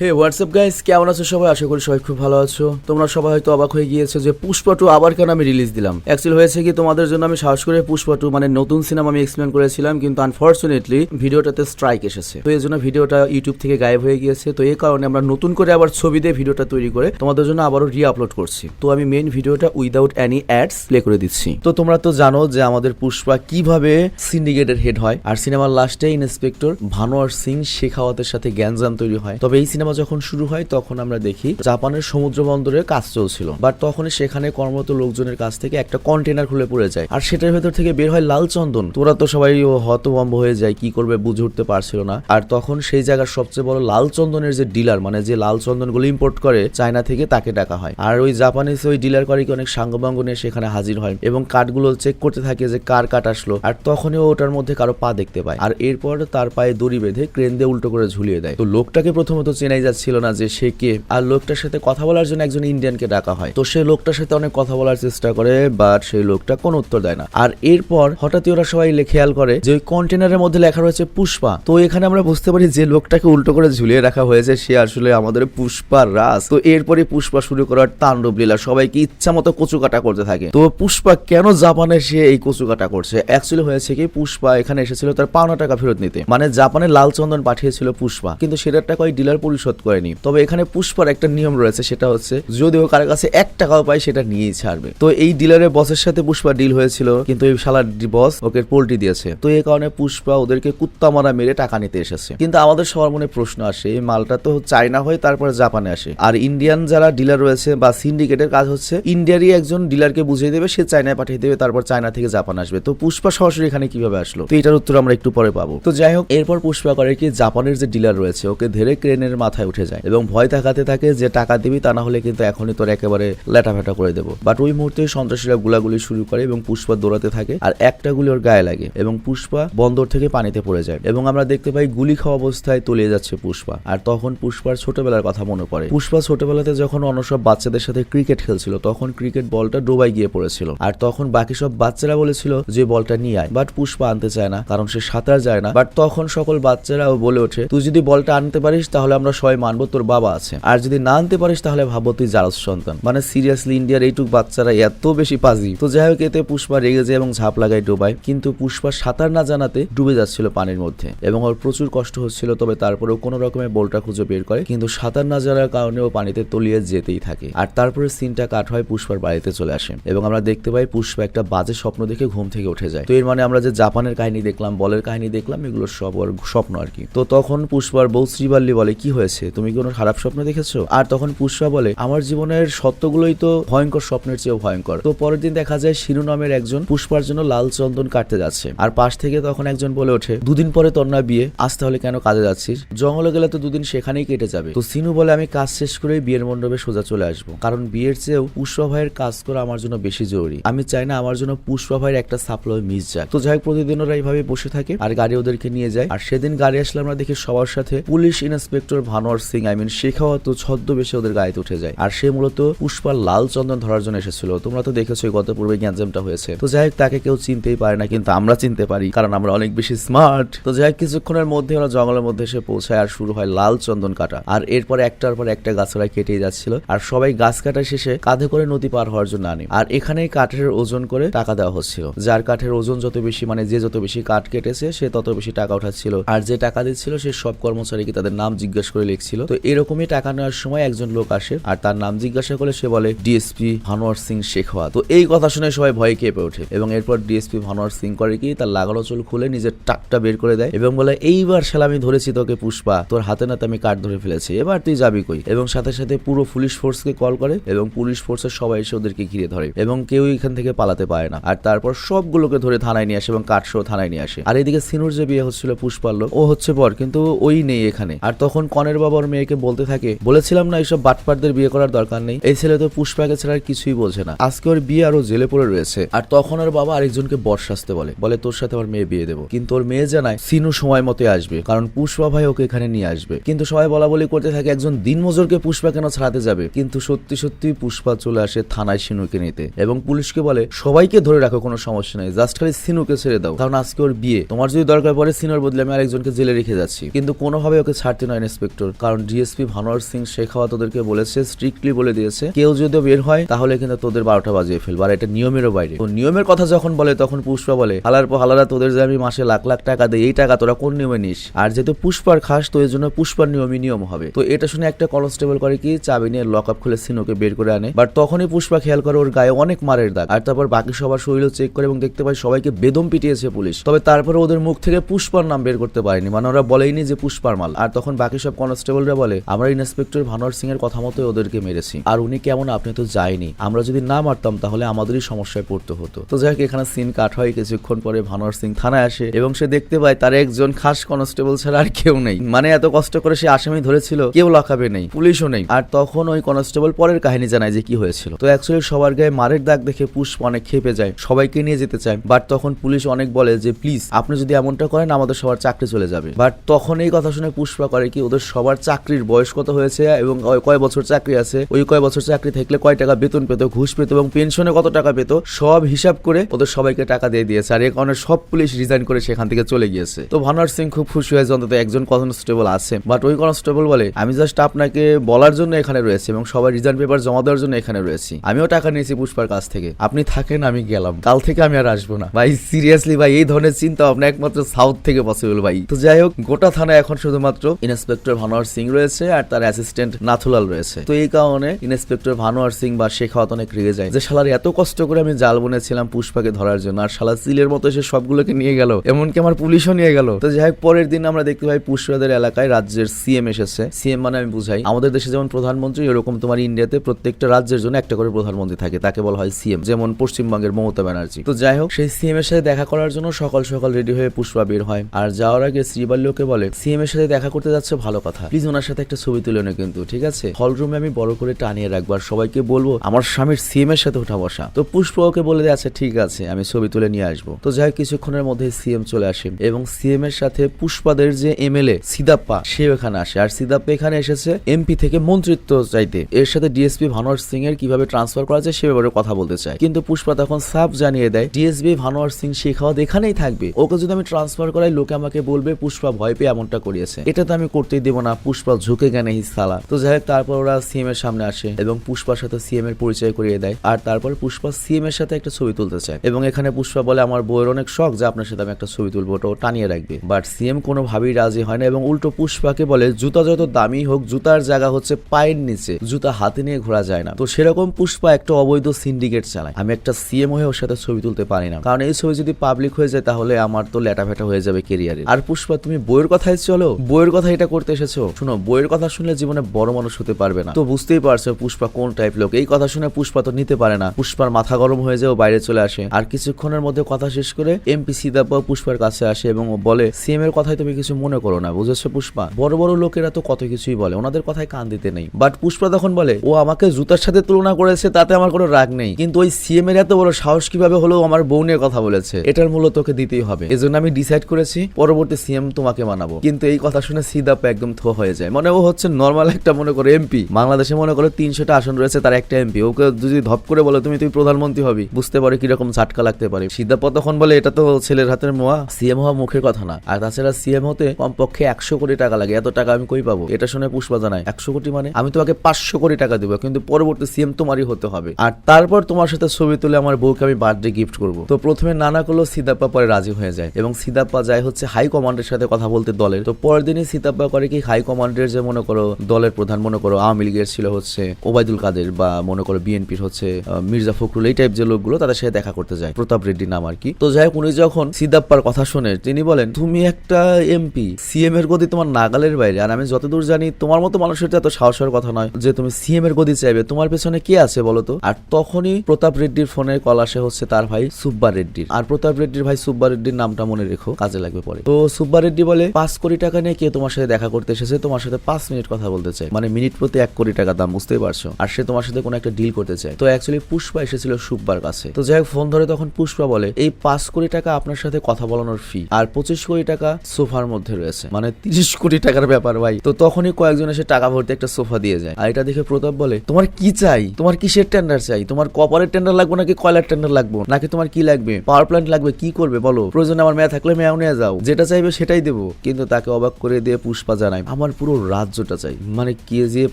হে WhatsApp guys কেমন আছো সবাই? আশা করি সবাই খুব ভালো আছো। তোমরা সবাই হয়তো অবাক হয়ে গিয়েছো যে পুষ্পা টু আবার কেন আমি রিলিজ দিলাম? অ্যাকচুয়ালি হয়েছে কি, তোমাদের জন্য আমি সাহস করে পুষ্পা টু মানে নতুন সিনেমা আমি এক্সপ্লেন করেছিলাম, কিন্তু আনফর্চুনেটলি ভিডিওটাতে স্ট্রাইক এসেছে। তো এই জন্য ভিডিওটা ইউটিউব থেকে গায়েব হয়ে গিয়েছে। তো এই কারণে আমরা নতুন করে আবার ছবি দিয়ে ভিডিওটা তৈরি করে তোমাদের জন্য আবারও রি আপলোড করছি। তো আমি মেইন ভিডিওটা উইদাউট এনি অ্যাডস প্লে করে দিচ্ছি। তো তোমরা তো জানো যে আমাদের পুষ্পা কীভাবে সিন্ডিকেটের হেড হয়। আর সিনেমার লাস্টে ইন্সপেক্টর ভানোয়ার সিং শেখাওয়াতের সাথে জ্ঞানজাম তৈরি হয়। তবে এই সিনেমা যখন শুরু হয়, তখন আমরা দেখি জাপানের সমুদ্র বন্দরের কাজ চলছিল। বাট তখনই সেখানে কর্মরত লোকজনের কাছ থেকে একটা কন্টেনার খুলে পড়ে যায়। আর সেটার ভেতর থেকে বের হয় লাল চন্দন। তোরা তো সবাই হতভম্ব হয়ে যায়, কি করবে বুঝে উঠতে পারছিল না। আর তখন সেই জায়গার সবচেয়ে বড় লাল চন্দনের যে ডিলার মানে যে লাল চন্দনগুলো ইম্পোর্ট করে, চায়না থেকে তাকে ডাকা হয়। আর ওই জাপানিজ ওই ডিলার করে কি অনেক সাঙ্গবাঙ্গ নিয়ে সেখানে হাজির হয় এবং কাঠগুলো চেক করতে থাকে যে কার কাঠ আসলো। আর তখনই ওটার মধ্যে কারও পা দেখতে পায়। আর এরপর তার পায়ে দড়ি বেঁধে ক্রেন দিয়ে উল্টো করে ঝুলিয়ে দেয়। তো লোকটাকে প্রথমত চেনাই যাচ্ছিল না যে সে কে। আর লোকটার সাথে কথা বলার জন্য একজন ইন্ডিয়ানকে ডাকা হয়। তো সেই লোকটার সাথে অনেক কথা বলার চেষ্টা করে বাট সেই লোকটা কোনো উত্তর দেয় না। আর এরপর হঠাৎই ওরা সবাই খেয়াল করে যে ওই কন্টেনারের মধ্যে লেখা রয়েছে পুষ্পা। তো এখানে আমরা বুঝতে পারি যে লোকটাকে উল্টো করে ঝুলিয়ে রাখা হয়েছে। সে আসলে আমাদের পুষ্পার রাস তো এরপরে পুষ্পা শুরু করার তাণ্ডব লীলা। সবাইকে ইচ্ছা মতো কচু কাটা করতে থাকে। তো পুষ্পা কেন জাপানে সে এই কচু কাটা করছে? অ্যাকচুয়ালি হয়েছে কি, পুষ্পা এখানে এসেছিল তার পাওনা টাকা ফেরত নিতে। মানে জাপানে লাল চন্দন পাঠিয়েছিল পুষ্পা। কিন্তু সেটার টাকা ওই ডিলার পরিশোধ করেনি। তবে এখানে পুষ্পার একটা নিয়ম রয়েছে, সেটা হচ্ছে যদি ও কারও কাছে এক টাকাও পায়, সেটা নিয়েই ছাড়বে। তো এই ডিলারের বসের সাথে পুষ্পা ডিল হয়েছিল, কিন্তু এই শালার বস ওকে পোল্টি দিয়েছে। তো এই কারণে পুষ্পা ওদেরকে কুত্তা মারা মেরে টাকা নিতে এসেছে। কিন্তু আমাদের সবার মনে প্রশ্ন আসে, এই মালটা তো চায়না হয়ে, তারপরে জাপানে আসে। আর ইন্ডিয়ান যারা ডিলার রয়েছে বা সিন্ডিকেটের কাজ হচ্ছে, ইন্ডিয়ারই একজন ডিলারকে বুঝিয়ে দেবে, সে চায়নায় পাঠিয়ে দেবে, তারপর চায়না থেকে জাপান আসবে। তো পুষ্পা সরাসরি এখানে কীভাবে আসলো? তো এটার উত্তর আমরা একটু পরে পাবো। তো যাই হোক, এরপর পুষ্পা করে কি, জাপানের যে ডিলার রয়েছে, ওকে ধরে ক্রেনের মাথায় উঠে যায় এবং ভয় দেখাতে থাকে যে টাকা দিবি তা না হলে কিন্তু এখনই তোর একেবারে লেটাফেটা করে দেবো। বাট ওই মুহূর্তে সন্ত্রাসীরা গুলাগুলি শুরু করে এবং পুষ্পা দৌড়াতে থাকে আর একটা গুলি ওর গায়ে লাগে এবং পুষ্পা বন্দর থেকে পানিতে পড়ে যায় এবং আমরা দেখতে পাই গুলি খাওয়া অবস্থায় তলিয়ে যাচ্ছে পুষ্পা। আর তখন পুষ্পার ছোটবেলার কথা মনে পড়ে। পুষ্পা ছোটবেলাতে যখন অন্য সব বাচ্চাদের সাথে ক্রিকেট খেলছিল, তখন ক্রিকেট বলটা ডোবাই গিয়ে পড়েছিল। আর তখন বাকি সব বাচ্চারা বলেছিল যে বলটা নিয়ে আয়। বাট পুষ্পা আনতে চায় না, কারণ সে সাঁতার যায় না। বাট তখন সকল বাচ্চারাও বলে ওঠে, তুই যদি বলটা আনতে পারিস, তাহলে আমরা সবাই মানবো তোর বাবা আছে। আর যদি না আনতে পারিস তাহলে ভাবো তুই জারস সন্তান। মানে সিরিয়াসলি ইন্ডিয়ার এইটুক বাচ্চারা এত বেশি পাজি। তো যাই হোক, এতে পুষ্পা রেগে যায় এবং ঝাঁপ লাগায় ডোবায়। কিন্তু পুষ্পা সাঁতার না জানাতে ডুবে যাচ্ছিল পানির মধ্যে। এবং ওর প্রচুর কষ্ট হচ্ছিল, তবে তারপরেও কোনো রকমের বলটা খুঁজে বের করে। কিন্তু সাঁতার না জানার কারণে ও পানিতে তলিয়ে যেতেই থাকে। আর তারপরে সিনটা কাট হয় পুষ্পার বাড়িতে চলে আসে। এবং আমরা দেখতে পাই পুষ্পা একটা বাজে স্বপ্ন দেখে ঘুম থেকে উঠে যায়। তো এর মানে আমরা যে জাপানের কাহিনী দেখলাম, বলের কাহিনী দেখলাম, এগুলো সব ওর স্বপ্ন আর কি। তো তখন পুষ্পার বউ শ্রীবাল্লি বলে, কি হয়েছে? তুমি কি কোনো খারাপ স্বপ্ন দেখেছ? আর তখন পুষ্পা বলে, আমার জীবনের সত্যগুলোই তো ভয়ঙ্কর স্বপ্নের চেয়েও ভয়ঙ্কর। তো পরের দিন দেখা যায় শিরু নামের একজন পুষ্পার জন্য লাল চন্দন কাটতে যাচ্ছে। আর পাশ থেকে তখন একজন বলে ওঠে, দুদিন পরে তোর না বিয়ে, আজ তাহলে কেন কাজে যাচ্ছিস? জঙ্গলে গেলে তো দুদিন সেখানেই কেটে যাবে। তো সিনু বলে, আমি কাজ শেষ করেই বিয়ের মণ্ডপে সোজা চলে আসব। কারণ বিয়ের চেয়েও পুষ্পা ভাইয়ের কাজ করা আমার জন্য বেশি জরুরি। আমি চাই না আমার জন্য পুষ্পা ভাইয়ের একটা সাপ্লাই মিস যায় তো যাই হোক প্রতিদিন ওরা এইভাবে বসে থাকে, আর গাড়ি ওদেরকে নিয়ে যায়। আর সেদিন গাড়ি আসলে আমরা দেখি সবার সাথে police inspector Bhanwar Singh, I mean Shekhawat ছদ্মবেশে ওদের গাড়িতে উঠে যায়। আর সে মূলত পুষ্পার লাল চন্দন ধরার জন্য এসেছিল। তোমরা তো দেখেছ গত পূর্বে গ্যাঞ্জামটা হয়েছে। তো যাই হোক, তাকে কেউ চিনতেই পারে না, কিন্তু আমরা চিনতে পারি, কারণ আমরা অনেক বেশি স্মার্ট। তো যাই হোক, কিছুক্ষণের মধ্যে ওরা জঙ্গলের মধ্যে এসে পৌঁছায় আর শুরু হয় লাল চন্দন কাটা। আর এরপর একটার পর একটা গাছরা কেটেই যাচ্ছিল। আর সবাই গাছ কাটা শেষে কাঁধে করে নদী পার হওয়ার জন্য আনে। আর এখানে কাঠের ওজন করে টাকা দেওয়া হচ্ছিল। যার কাঠের ওজন যত বেশি মানে যে যত বেশি কাঠ কেটেছে, সে তত বেশি টাকা উঠাচ্ছিল আর যে টাকা দিচ্ছিল, সে সব কর্মচারীকে তাদের নাম জিজ্ঞাসা করে লিখছিল তো এরকমই টাকা নেওয়ার সময় একজন লোক আসে আর তার নাম জিজ্ঞাসা করলে সে বলে ডিএসপি ভানোয়ার সিং শেখওয়া তো এই কথা শুনে সবাই ভয়ে কেঁপে ওঠে এবং এরপর ডিএসপি ভানোয়ার সিং করে কি, তার লাগানো চুল খুলে নিজের টাকটা বের করে দেয় এবং বলে, এইবার শালা আমি ধরেছি তোকে পুষ্পা, তোর হাতে নাতে আমি কাঠ ধরে ফেলেছি, এবার তুই যাবি কই? এবং সাথে সাথে পুরো পুলিশ ফোর্সকে কল করে এবং পুলিশ ফোর্সের সবাই এসে ওদেরকে ঘিরে ধরে এবং কেউ এখান থেকে পালাতে পারে না। আর তারপর সবগুলোকে ধরে থানায় নিয়ে আসে এবং কাঠসহ থানায় নিয়ে আসে। আর এদিকে সিনুর যে বিয়ে হচ্ছিল পুষ্পাল্য ও হচ্ছে পর কিন্তু ওই নেই এখানে। আর তখন কনের বাবা ওর মেয়েকে বলতে থাকে, বলেছিলাম না এইসব বাটপারদের বিয়ে করার দরকার নেই। এই ছেলে তো পুষ্পাকে ছাড়া আর কিছুই বোঝে না। আজকে ওর বিয়ে আরও জেলে পড়ে রয়েছে। আর তখন ওর বাবা আরেকজনকে বর্ষাস্তে বলে বলে, তোর সাথে আমার মেয়ে বিয়ে দেবো। কিন্তু ওর মেয়ে জানায়, সিনু সময় মতো আসবে, কারণ পুষ্পা ভাই ওকে এখানে নিয়ে আসবে। কিন্তু সবাই বলা বলি করতে থাকে, একজন দিনমজুরকে পুষ্পা কেন ছাড়াতে যাবে? কিন্তু সত্যি সত্যি পুষ্পা চলে আসে থানায় সিনুকে নিতে এবং পুলিশকে বলে, সবাইকে ধরে রাখো, কোনো সমস্যা নেই। জাস্ট খালি সিনুকে ছেড়ে দাও। কারণ আজকে ওর বিয়ে। তোমার যদি দরকার পড়ে, সিনুর বদলে আমি আরেকজনকে জেলে রেখে যাচ্ছি। কিন্তু কোনোভাবে ওকে ছাড়তে নয় ইন্সপেক্টর। ইন্সপেক্টর কারণ ডিএসপি ভানোয়ার সিং শেখাওয়াত ওদেরকে বলেছে স্ট্রিক্টলি বলে দিয়েছে, কেউ যদি বের হয়, তাহলে কিন্তু তোদের বারোটা বাজিয়ে ফেলব। আর এটা নিয়মেরও বাইরে। তো নিয়মের কথা যখন বলে, তখন পুষ্পা বলে, হালার পর হালারা, তোদের যে আমি মাসে লাখ লাখ টাকা দিই, এই টাকা তোরা কোন নিয়মে নিস? আর যেহেতু পুষ্পার খাস, তো এই জন্য পুষ্পার নিয়মই নিয়ম হবে। তো এটা শুনে একটা কনস্টেবল করে কি, চাবি নিয়ে লক আপ খুলে সিনোকে বের করে আনে। বাট তখনই পুষ্পা খেয়াল করে ওর গায়ে অনেক মারের দাগ। আর তারপর বাকি সবার শরীর চেক করে এবং দেখতে পায় সবাইকে বেদম পিটিয়েছে পুলিশ। তবে তারপরে ওদের মুখ থেকে পুষ্পার নাম বের করতে পারেনি। মানে ওরা বলেইনি যে পুষ্পার মাল। আর তখন বাকি সব কনস্টেবলরা বলে, আমরা ইন্সপেক্টর ভানোয়ার সিং এর কথা মতোই ওদেরকে মেরেছি। আর উনি কেমন আপনি তো যায়নি আমরা যদি না মারতাম তাহলে আমাদেরই সমস্যায় পড়তে হতো। তো যাই হোক, এখানে সিন কাট হয়। কিছুক্ষণ পরে ভানোয়ার সিং থানায় আসে এবং সে দেখতে পায় তার একজন খাস কনস্টেবল ছাড়া আর কেউ নেই। মানে এত কষ্ট করে সে আসামি ধরেছিল, কেউ লাখাবে নেই, পুলিশও নেই। আর তখন ওই কনস্টেবল পরের কাহিনী জানায় যে কি হয়েছিল। তো অ্যাকচুয়ালি সবার গায়ে মারের দাগ দেখে পুষ্প অনেক খেপে যায়, সবাইকে নিয়ে যেতে চায়। বাট তখন পুলিশ অনেক বলে যে, প্লিজ, আপনি যদি এমনটা করেন, আমাদের সবার চাকরি চলে যাবে। বাট তখন এই কথা শুনে পুষ্পা করে কি, ওদের সবার চাকরির বয়স কত হয়েছে এবং কয় বছর চাকরি আছে? ওই কয় বছর চাকরি থাকলে কয় টাকা বেতন পেত, ঘুষ পেত এবং পেনশনে কত টাকা পেত? সব হিসাব করে ওদের সবাইকে টাকা দিয়ে দিয়েছে আর এই কারণে সব পুলিশ রিজাইন করে সেখান থেকে চলে গিয়েছে। তো ভানোয়ার সিং খুব খুশি হয়েছে, অন্তত একজন কনস্টেবল আছে। বাট ওই কনস্টেবল বলে, আমি জাস্ট আপনাকে বলার জন্য এখানে রয়েছে এবং সবাই রিজাইন পেপার জমা দেওয়ার জন্য এখানে রয়েছি। আমিও টাকা নিয়েছি পুষ্পার কাছ থেকে। আপনি থাকেন, আমি গেলাম। কাল থেকে আমি আর আসব না। ভাই সিরিয়াসলি ভাই, এই ধরনের চিন্তা ভাবনা একমাত্র সাউথ থেকে পসিবল ভাই। তো যাই হোক, গোটা থানায় এখন শুধুমাত্র ইন্সপেক্টর ভানোয়ার সিং রয়েছে আর তার অ্যাসিস্ট্যান্ট নাথুলাল রয়েছে। তো এই কারণে ইন্সপেক্টর ভানোয়ার সিং বা শেখাওয়াত অনেক রেগে যায়। যে শালার এত কষ্ট করে আমি জাল বনেছিলাম পুষ্পাকে ধরার জন্য, আর শালা সিলের মতো এসে সবগুলোকে নিয়ে গেল, এমনকি আমার পুলিশও নিয়ে গেল। তো যাই হোক, পরের দিন আমরা দেখতে পাই পুষ্পাদের এলাকায় রাজ্যের সিএম এসেছে। সিএম মানে আমি বুঝাই, আমাদের দেশে যেমন প্রধানমন্ত্রী, এরকম তোমার ইন্ডিয়াতে প্রত্যেকটা রাজ্যের জন্য একটা করে প্রধানমন্ত্রী থাকে, তাকে বলা হয় সিএম যেমন পশ্চিমবঙ্গের মমতা ব্যানার্জি। তো যাই হোক, সেই সিএম এর সাথে দেখা করার জন্য সকাল সকাল রেডি হয়ে পুষ্পা বের হয়। আর যাওয়ার আগে শ্রীবাল্যকে বলে সিএম এর সাথে দেখা করতে যাচ্ছে ভালো কথা। প্লিজ ওনার সাথে একটা ছবি তুলে নে কিন্তু, ঠিক আছে? হল রুমে আমি বড় করে টানিয়ে রাখব আর সবাইকে বলব, আমার স্বামীর সিএম এর সাথে ওঠা বসা। তো পুষ্পা ওকে বলে দেয় আচ্ছা ঠিক আছে, আমি ছবি তুলে নিয়ে আসব। তো যাই কিছুক্ষণের মধ্যে সিএম চলে আসে এবং সিএম এর সাথে পুষ্পাদের যে এমএলএ সিদাপ্পা সে এখানে আসে। আর সিদাপ্পা এখানে এসেছে এমপি থেকে মন্ত্রিত্ব চাইতে। এর সাথে ডিএসপি ভানোয়ার সিং এর কীভাবে ট্রান্সফার করা যায় সে ব্যাপারে কথা বলতে চায়। কিন্তু পুষ্পা তখন সাফ জানিয়ে দেয়, ডিএসপি ভানোয়ার সিং শেখাওয়াত এখানেই থাকবে। ওকে যদি আমি ট্রান্সফার করাই, লোকে আমাকে বলবে পুষ্পা ভয় পেয়ে এমনটা করিয়েছে। এটা তো আমি করতেই দেবো না। পুষ্পা ঝুঁকে গেনে হিসালা তো যাই হোক, তারপর ওরা সিএম এর সামনে আসে এবং পুষ্পার সাথে সিএম এর পরিচয় করিয়ে দেয়। আর তারপর পুষ্পা সিএম এর সাথে একটা ছবি তুলতে চায়। এবং এখানে পুষ্পা বলে, আমার বইয়ের অনেক শখ যে আপনার সাথে আমি একটা ছবি তুলবো, ওটা টানিয়ে রাখবে। বাট সিএম কোনোভাবেই রাজি হয় না এবং উল্টো পুষ্পাকে বলে, জুতা যত দামি হোক, জুতার জায়গা হচ্ছে পায়ের নিচে। জুতা হাতে নিয়ে ঘোরা যায় না। তো সেরকম পুষ্পা একটা অবৈধ সিন্ডিকেট চালায়। আমি একটা সিএম হয়ে ওর সাথে ছবি তুলতে পারি না। কারণ এই ছবি যদি পাবলিক হয়ে যায়, তাহলে আমার তো লেটা ফেটা হয়ে যাবে কেরিয়ারে আর পুষ্পা, তুমি বইয়ের কথাই চলো। বইয়ের কথা এটা করতে এসেছ? শোনো, বইয়ের কথা শুনলে জীবনে বড় মানুষ হতে পারবে না। তো বুঝতেই পারছ পুষ্পা কোন টাইপ লোক। এই কথা শুনে পুষ্পা তো নিতে পারে না। পুষ্পার মাথা গরম হয়ে যায় বাইরে চলে আসে। আর কিছুক্ষণের মধ্যে কথা শেষ করে এমপি সিদাপ্পা পুষ্পার কাছে আসে এবং বলে সিএম এর কথাই তুমি কিছু মনে করো না, বুঝেছ পুষ্পা? বড় বড় লোকেরা তো কত কিছুই বলে, ওনাদের কথায় কান দিতে নেই। বাট পুষ্পা তখন বলে, ও আমাকে জুতার সাথে তুলনা করেছে, তাতে আমার কোনো রাগ নেই। কিন্তু ওই সিএম এর এত বড় সাহস কীভাবে হলো আমার বোনের কথা বলেছে। এটার মূল্য তোকে দিতেই হবে। এজন্য আমি ডিসাইড করেছি, পরবর্তী সিএম তোমাকে মানাবো। কিন্তু এই কথা শুনে সিদাপ্পা একদম হয়ে যায়। মানে ও হচ্ছে নর্মাল একটা, মনে করো এমপি বাংলাদেশে মনে করো তিনশোটা আসন রয়েছে, তার একটা এমপি ওকে যদি ধপ করে বলো, তুমি তুমি প্রধানমন্ত্রী হবি। বুঝতে পারে কীরকম ঝাটকা লাগতে পারে। সিদ্ধাপ্পা তখন বলে, এটা তো ছেলের হাতের মোয়া। সিএম হওয়া মুখের কথা না। আর তাছাড়া সিএম হতে কমপক্ষে একশো কোটি টাকা লাগে। এত টাকা আমি কই পাবো? এটা শুনে পুষ্পা জানায়, একশো কোটি মানে? আমি তোমাকে পাঁচশো কোটি টাকা দেবো, কিন্তু পরবর্তী সিএম তোমারই হতে হবে। আর তারপর তোমার সাথে ছবি তুলে আমার বউকে আমি বার্থডে গিফট করব। তো প্রথমে নানা করল সিদাপ্পা পরে রাজি হয়ে যায়। এবং সিদাপ্পা যায় হচ্ছে হাই কমান্ডের সাথে কথা বলতে দলের। তো পরের দিনই সিদাপ্পা করে কি হাই কমান্ডের যে মনে করো, দলের প্রধান মনে করো, আওয়ামী লীগের ছিল হচ্ছে ওবায়দুল কাদের বা মনে করো বিএনপির হচ্ছে মির্জা ফখরুল, এই টাইপ যে লোকগুলো, তাদের সাথে দেখা করতে যায়। প্রতাপ রেড্ডি নাম আর কি তো যাই হোক, উনি যখন সিদাপ্পার কথা শুনে, তিনি বলেন, তুমি একটা এমপি সিএম এর গদি তোমার নাগালের বাইরে। আর আমি যতদূর জানি, তোমার মতো মানুষের তো এত সাহসের কথা নয় যে তুমি সিএম এর গদি চাইবে। তোমার পেছনে কে আছে বলো তো আর তখনই প্রতাপ রেড্ডির ফোনে কল আসে হচ্ছে তার ভাই সুব্বা রেড্ডির। আর প্রতাপ রেড্ডির ভাই সুব্বা রেড্ডির নামটা মনে রেখো, কাজে লাগবে পরে। তো সুব্বা রেড্ডি বলে, পাঁচ কোটি টাকা নিয়ে কে তোমার সাথে দেখা করতে এসেছে? তোমার সাথে পাঁচ মিনিট কথা বলতে চায়। মানে মিনিট প্রতি এক কোটি টাকা দাম, বুঝতেই পারছ? আর সে তোমার সাথে কোনো একটা ডিল করতে চায়। তো অ্যাকচুয়ালি পুষ্পা এসেছিল সুব্বার কাছে। তো যাই ফোন ধরে তখন পুষ্পা বলে, এই পাঁচ কোটি টাকা আপনার সাথে কথা বলানোর ফি আর পঁচিশ কোটি টাকা সোফার মধ্যে রয়েছে। মানে তিরিশ কোটি টাকার ব্যাপার ভাই। তো তখনই কয়েকজন এসে টাকা ভর্তি একটা সোফা দিয়ে যায়। আর এটা দেখে প্রতাপ বলে, তোমার কি চাই? তোমার কিসের টেন্ডার চাই? তোমার কপারের টেন্ডার লাগবে নাকি কয়লার টেন্ডার লাগবে? নাকি তোমার কি লাগবে? পাওয়ার প্ল্যান্ট লাগবে, কি করবে বলো? প্রয়োজনে আমার মেয়ে থাকলে মেয়াও নিয়ে যাও। যেটা চাইবে সেটাই দেবো। কিন্তু তাকে অবাক করে দিয়ে পুষ্পা জানায় আমার পুরো রাজ্যটা চাই। মানে কেজিএফ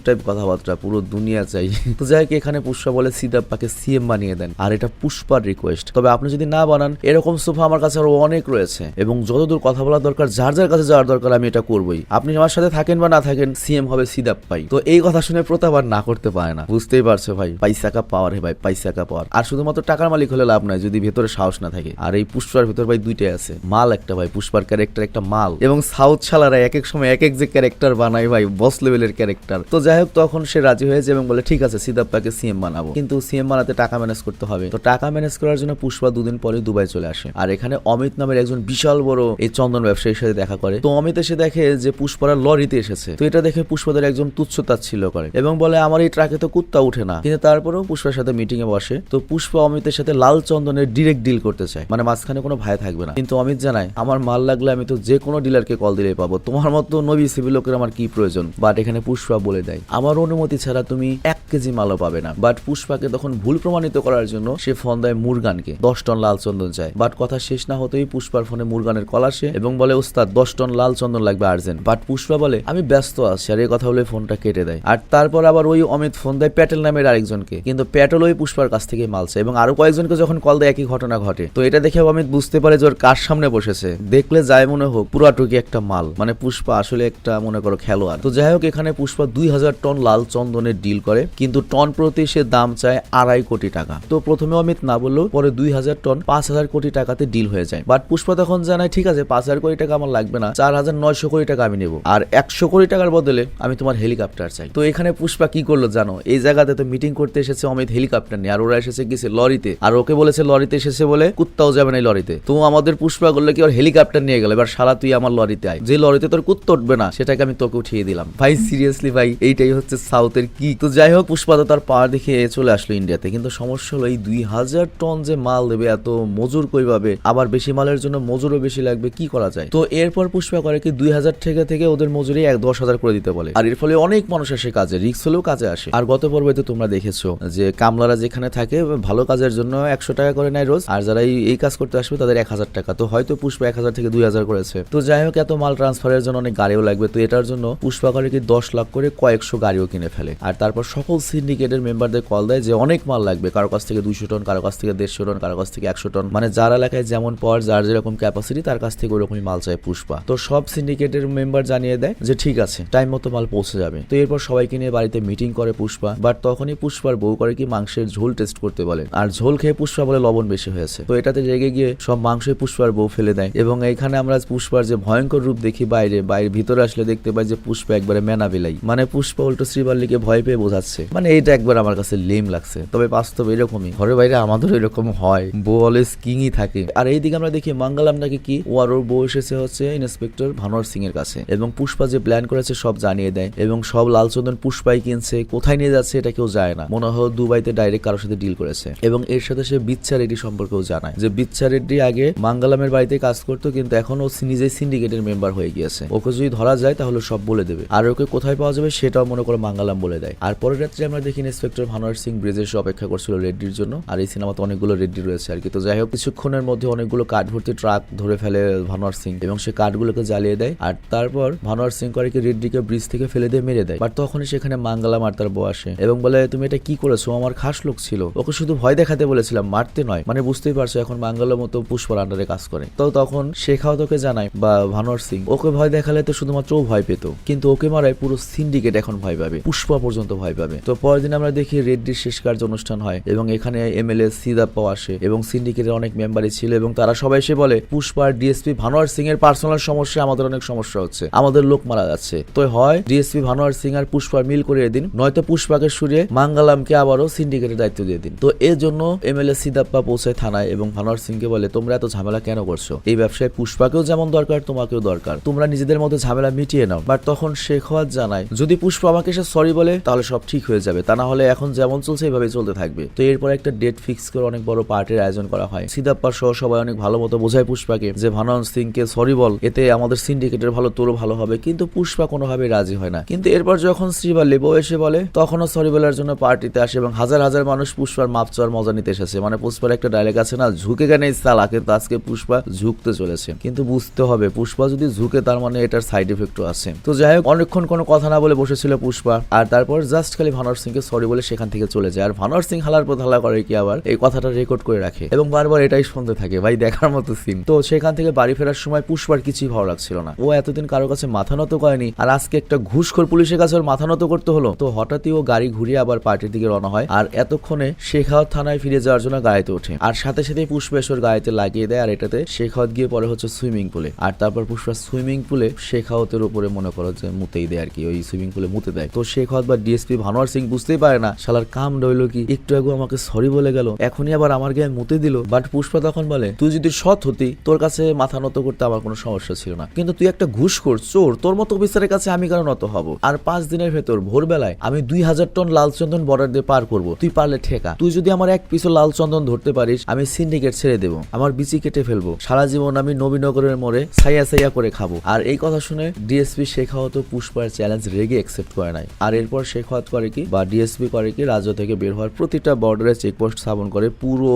টাইপ কথাবার্তা, পুরো দুনিয়া চাই। তো যাই এখানে পুষ্পা বলে সিদাপ্পাকে সিএম বানিয়ে দেন, আর এটা পুষ্পার রিকোয়েস্ট তবে আপনি যদি না বানান, এরকম সোফা আমার কাছে আরও অনেক রয়েছে, এবং যতদূর কথা বলা দরকার, যার যার কাছে যাওয়ার দরকার, আমি এটা করবোই। আপনি আমার সাথে থাকেন বা না থাকেন, সিএম হবে সিদাপ্পাই তো এই কথা শুনে প্রতাপ আর না করতে পারে না। বুঝতেই পারছ ভাই, পয়সা কা পাওয়ার হে ভাই, পয়সা কা পাওয়ার আর শুধুমাত্র টাকার মালিক হলে লাভ নাই, যদি ভেতরে সাহস না থাকে। আর এই পুষ্পার ভেতর ভাই দুইটাই আছে, মাল একটা ভাই, পুষ্পার ক্যারেক্টার একটা মাল। এবং সাউথ শালারা এক এক সময় এক এক যে ক্যারেক্টার বানায় ভাই বস লেভেলের ক্যারেক্টার তো যাই হোক, তখন সে রাজি হয়েছে এবং বলে, ঠিক আছে সিদাপ্পাকে সিএম বানাবো। কিন্তু সিএম বানাতে টাকা ম্যানেজ করতে হবে। তো টাকা ম্যানেজ করার জন্য পুষ্পা দুদিন পরে দুবাই চলে আসে। আর এখানে অমিত নামের একজন বিশাল বড় এই চন্দন ব্যবসায়ীর সাথে দেখা করে। তো অমিত এসে দেখে যে পুষ্পারা লরিতে এসেছে। তো এটা দেখে পুষ্পাদের একজন তুচ্ছ তাচ্ছিল্য করে এবং বলে, আমার এই ট্রাকে তো কুত্তা উঠে না। কিন্তু তারপরেও পুষ্পার সাথে মিটিং এ বসে। তো পুষ্পা অমিতের সাথে লাল চন্দনের ডিরেক্ট ডিল করতে চায়। মানে মাঝখানে কোনো ভাই থাকবে না। কিন্তু অমিত জানায়, আমার মাল লাগলে আমি তো যে কোনো ডিলারকে কল দিলেই পাবো। তোমার মতো নবী সিভিল লোকের আমার কি প্রয়োজন? বাট এখানে পুষ্পা বলে দেয়, আমার অনুমতি ছাড়া তুমি এক কেজি মালও পাবে না। বাট পুষ্পাকে তখন ভুল প্রমাণিত করার জন্য সে ফোন দেয় মুরগানকে, দশ টন লাল চন্দন চায় বাট কথা শেষ না হতেই পুষ্পার ফোনে মুরগানের কল আসে এবং বলে, ওস্তাদ, দশ টন লাল চন্দন লাগবে আর্জেন্ট বাট পুষ্পা বলে, আমি ব্যস্ত আছি। আর এই কথা বলে ফোনটা কেটে দেয়। আর তারপর আবার ওই অমিত ফোন দেয় প্যাটেল নামের আরেকজনকে। কিন্তু প্যাটেল ওই পুষ্পার কাছ থেকে মালছে এবং আরও কয়েকজনকে যখন কল দেয়, একই ঘটনা ঘটে। তো এটা দেখে অমিত বুঝতে পারে যে ওর কার সামনে বসেছে। দেখলে যায় মনে হোক, পুরাটুকি একটা মাল। মানে পুষ্পা আসলে একটা মনে করো খেলোয়াড়। তো যাই হোক, এখানে পুষ্পা দুই হাজার টন লাল চন্দনের ডিল করে, কিন্তু টন প্রতি সে দাম চায় আড়াই কোটি টাকা। তো প্রথমে অমিত না বললেও পরে দুই হাজার টন পাঁচ হাজার কোটি টাকাতে ডিল হয়ে যায়। বাট পুষ্পা তখন জানায়, ঠিক আছে, পাঁচ হাজার কোটি টাকা আমার লাগবে না, চার হাজার নয়শো কোটি টাকা আমি নেব। আর একশো কোটি টাকার বদলে আমি তোমার হেলিকপ্টার চাই। তো এখানে পুষ্পা কি করল জানো? এই জায়গাতে তো মিটিং করতে এসেছে অমিত হেলিকপ্টার নিয়ে, আর ওরা এসেছে গেছে লরিতে। আর ওকে বলেছে, লরিতে এসেছে বলে কুত্তাও যাবে না লরিতে। তো আমাদের পুষ্পা করলে কি, ওর হেলিকপ্টার নিয়ে গেল, এবার সারা তুই আমার লরিতে আয়। যে লরিতে তোর কুত্তা উঠবে না, সেটাকে আমি তোকে উঠিয়ে দিলাম। ভাই সিরিয়াসলি ভাই, এইটাই হচ্ছে সাউথের কি? তো যাই হোক, পুষ্পা তো তার পাওয়ার দেখে চলে আসলো ইন্ডিয়াতে। কিন্তু সমস্যা হলো, এই দুই হাজার টন যে মাল দেবে, এত মজুর কই পাবে? আবার বেশি মালের জন্য মজুরও বেশি লাগবে, কি করা যায়? তো এরপর পুষ্পা করে কি দুই হাজার থেকে থেকে ওদের মজুরি এক দশ হাজার করে দিতে বলে। আর এর ফলে অনেক মানুষ আসে কাজে রিক্স হলেও কাজে আসে। আর গত পর্বে তো তোমরা দেখেছ যে কামলারা যেখানে থাকে, ভালো কাজের জন্য একশো টাকা করে নেয় রোজ। আর যারা এই- এই কাজ করতে আসবে, তাদের এক হাজার টাকা। তো হয়তো পুষ্পা এক হাজার থেকে দুই হাজার করেছে। তো যাই হোক, এত মাল ট্রান্সফারের জন্য অনেক গাড়িও লাগবে। তো এটার জন্য পুষ্পা করে কি দশ লাখ করে কয়েকশো গাড়িও কিনে ফেলে। আর তারপর সকল সিন্ডিকেটের মেম্বারদের কল দেয় যে অনেক মাল লাগবে, কারও কাছ থেকে দুইশো টন, কারও কাছ থেকে দেড়শো টন, কারও কাছ থেকে একশো টন। মানে যার এলাকায় যেমন পাওয়ার, যার যেরকম ক্যাপাসিটি তার কাছ থেকে ওরকমই মাল চায় পুষ্পা। তো সব সিন্ডিকেটের মেম্বার জানিয়ে দেয় যে ঠিক আছে টাইম মতো মাল পৌঁছে যাবে। তো এরপর সবাইকে নিয়ে বাড়িতে মিটিং করে পুষ্পা। বাট তখনই পুষ্পার বউ করে কি মাংসের ঝোল টেস্ট করতে বলে। আর ঝোল খেয়ে পুষ্পা বলে লবণ বেশি হয়েছে। তো এটাতে রেগে গিয়ে সব মাংসই পুষ্পার বউ ফেলে দেয়। এবং এখানে আমরা পুষ্পার যে ভয়ঙ্কর রূপ দেখি বাইরে বাইরে ভিতরে আসলে দেখতে পাই যে পুষ্পা একবারে মেনা বিলাই। মানে পুষ্পা উল্টো শ্রীবাল্লিকে ভয় পেয়ে বোঝাচ্ছে। মানে এইটা একবার আমার কাছে লেম লাগছে। তবে বাস্তব এরকমই। ঘরে বাইরে আমাদের এরকম হয়। বউ অলওয়েজ কিংই থাকে। আর এইদিকে আমরা দেখি মঙ্গলাম নাকি কি? ও ওর বউ এসেছে হচ্ছে ইন্সপেক্টর ভানোয়ার সিং এর কাছে। এবং পুষ্পা যে প্ল্যান করেছে সব জানিয়ে দেয়। এবং সব লাল চন্দন পুষ্পাই কিনছে। কোথায় নিয়ে যাচ্ছে এটা কেউ যায় না। মনে হয় দুবাইতে ডাইরেক্ট কারোর সাথে ডিল করেছে। এবং এর সাথে সে বিচ্ছা রেড্ডি সম্পর্কেও জানায়। যে বিচ্ছা রেড্ডি আগে মাঙ্গালামের বাড়িতে কাজ করতো, কিন্তু এখন ও নিজেই সিন্ডিকেটের মেম্বার হয়ে গিয়েছে। ওকে যদি ধরা যায় তাহলে সব বলে দেবে। আর ওকে কোথায় পাওয়া যাবে সেটাও মনে করে মাঙ্গালাম বলে দেয়। আর পরের রাত্রে আমরা দেখি ইন্সপেক্টর ভানোয়ার সিং ব্রিজের এসে অপেক্ষা করছিল রেড্ডির জন্য। আর এই সিনেমাতে অনেকগুলো রেড্ডি রয়েছে আর কি। তো যাই হোক, কিছুক্ষণের মধ্যে অনেকগুলো কাঠ ভর্তি ট্রাক ধরে ফেলে ভানোয়ার সিং এবং সে কাঠগুলোকে জ্বালিয়ে দেয়। আর তারপর ভানোয়ার সিং করে কি রেড্ডিকে ব্রিজ থেকে ফেলে দিয়ে মেরে দেয়। বাট তখনই সেখানে মাঙ্গালাম আর তার বউ আসে এবং বলে, তুমি এটা কি করেছ? আমার খাস লোক ছিল। ওকে শুধু ভয় দেখাতে বলেছিলাম, মারতে নয়। মানে বুঝতেই পারছ, এখন মাঙ্গালার মতো পুষ্পর আন্ডারে কাজ করে। তো তখন শেখাও তোকে জানায় বা ভানোয়ার সিং, ওকে ভয় দেখালে তো শুধুমাত্র ও ভয় পেত। কিন্তু ওকে মারায় পুরো সিন্ডিকেট এখন ভয় পাবে। পুষ্পা পর্যন্ত ভয় পাবে। তো পরের দিন আমরা দেখি রেড্ডির শেষ কার্য অনুষ্ঠান হয় এবং এখানে এমএলএ সিদাপ্পাও আসে এবং সিন্ডিকেটের অনেক মেম্বারই ছিল এবং তারা সবাই এসে বলে পুষ্পার ডিএসপি ভানোয়ার সিং এর পার্সোনাল সমস্যা, আমাদের অনেক সমস্যা হচ্ছে। আমাদের লোক মারা যাচ্ছে। তো হয় ডিএসপি ভানোয়ার সিং আর পুষ্পার মিল করিয়ে দিন নয়তো পুষ্পাকে সরিয়ে মাঙ্গালামকে আবারও সিন্ডিকেটের দায়িত্ব দিয়ে দিন। তো এর জন্য এমএলএ সিদাপ্পা পৌঁছায় থানায় এবং ভানোয়ার সিংকে বলে, তোমরা এত ঝামেলা কেন করছ? এই ব্যবসায় পুষ্পাকেও যেমন দরকার, তোমাকেও দরকার। তোমরা নিজেদের মধ্যে ঝামেলা মিটিয়ে নাও। বাট তখন শেখওয়াত জানায়, যদি পুষ্পা আমাকে সে সরি বলে, তাহলে সব ঠিক হয়ে যাবে। তা না হলে এখন যেমন চলছে এইভাবে চলতে থাকবে। তো এরপর একটা ডেট ফিক্স করে অনেক বড় পার্টির আয়োজন করা হয়। সিদাপ্পা সহ সবাই অনেক ভালো মতো বোঝায় পুষ্পাকে যে ভানোয়ার সিংকে সরি বল, এতে আমাদের সিন্ডিকেটের ভালো, তোরও ভালো হবে। কিন্তু পুষ্পা কোনোভাবে রাজি হয় না। কিন্তু এরপর যখন শ্রীবাল্লি বউ এসে বলে, তখনও সরি বলার জন্য পার্টিতে আসে এবং হাজার হাজার মানুষ পুষ্পার মাপ চাওয়ার মজা নিতে এসেছে। মানে পুষ্পার একটা ডায়লগ আছে না, ঝুঁকে কেন এই সালা কিন্তু আজকে পুষ্পা ঝুঁকতে চলেছে। কিন্তু বুঝতে হবে, পুষ্পা যদি ঝুঁকে, তার মানে এটার সাইড এফেক্টও আছে তো যাই হোক, অনেকক্ষণ কোনো কথা না বলে বসেছিল পুষ্পা, আর তারপর জাস্ট খালি ভানোয়ার সিংকে সরি বলে সেখান থেকে চলে যায়। আর ভানর সিং হালার পর হালা করে কি আবার? এই কথাটা রেকর্ড করে রাখে। এবং বারবার এটাই শুনতে থাকে, ভাই, দেখার মতো সিন তো সেখান থেকে বাড়ি ফেরার সময় পুষ্পার কিছুই ভালো লাগছিল না। ও এতদিন কারও কাছে মাথা নত করেনি, আর আজকে একটা ঘুষখোর পুলিশের কাছে ওর মাথা নত করতে হলো। তো হঠাৎই ও গাড়ি ঘুরিয়ে আবার পার্টির দিকে রওনা হয়, আর এতক্ষণে শেখাওয়াত থানায় ফিরে যাওয়ার জন্য গাড়িতে ওঠে। আর সাথে সাথে পুষ্পা এসে ওর গাড়িতে লাগিয়ে দেয়, আর এটাতে শেখাওয়াত গিয়ে পরে হচ্ছে সুইমিং পুলে। আর তারপর পুষ্পা সুইমিং পুলে শেখাওয়াতের উপরে মনে করো যে মুতেই দেয় আর কি, ওই সুইমিং পুলে মুতে দেয়। তো শেখ শেখাওয়াত বা ডিএসপি ভানোয়ার সিং বুঝতেই পারে না, শালার কাম রইল কি? একটু আগে আমাকে সরি বলে গেল, এখনই আবার আমার গায়ে মুতে দিল। বাট পুষ্পা তখন বলে, তুই যদি সৎ হতি, তোর কাছে মাথা নত করতে আমার কোনো সমস্যা ছিল না। কিন্তু তুই একটা ঘুষ কর, চোর, তোর মতো অফিসারের কাছে আমি কেন নত হব? আর পাঁচ দিনের ভেতর ভোরবেলায় আমি দুই হাজার টন লাল চন্দন বর্ডার দিয়ে পার করব। তুই পারলে ঠেকা। তুই যদি আমার এক পিছু লাল চন্দন ধরতে পারিস, আমি সিন্ডিকেট ছেড়ে দেবো। আমার বিচি কেটে ফেলব। সারা জীবন আমি নবীনগরের মোড়ে সাইয়া সাইয়া করে খাব। আর এই কথা শুনে ডিএসপি শেখাওয়াত পুষ্পার চ্যালেঞ্জ রেগে অ্যাকসেপ্ট করে নাই। আর এরপর শেখাওয়াত করে কি? বা ডিএসপি করে কি? রাজ্য থেকে বের হওয়ার প্রতিটা বর্ডারে চেকপোস্ট স্থাপন করে পুরো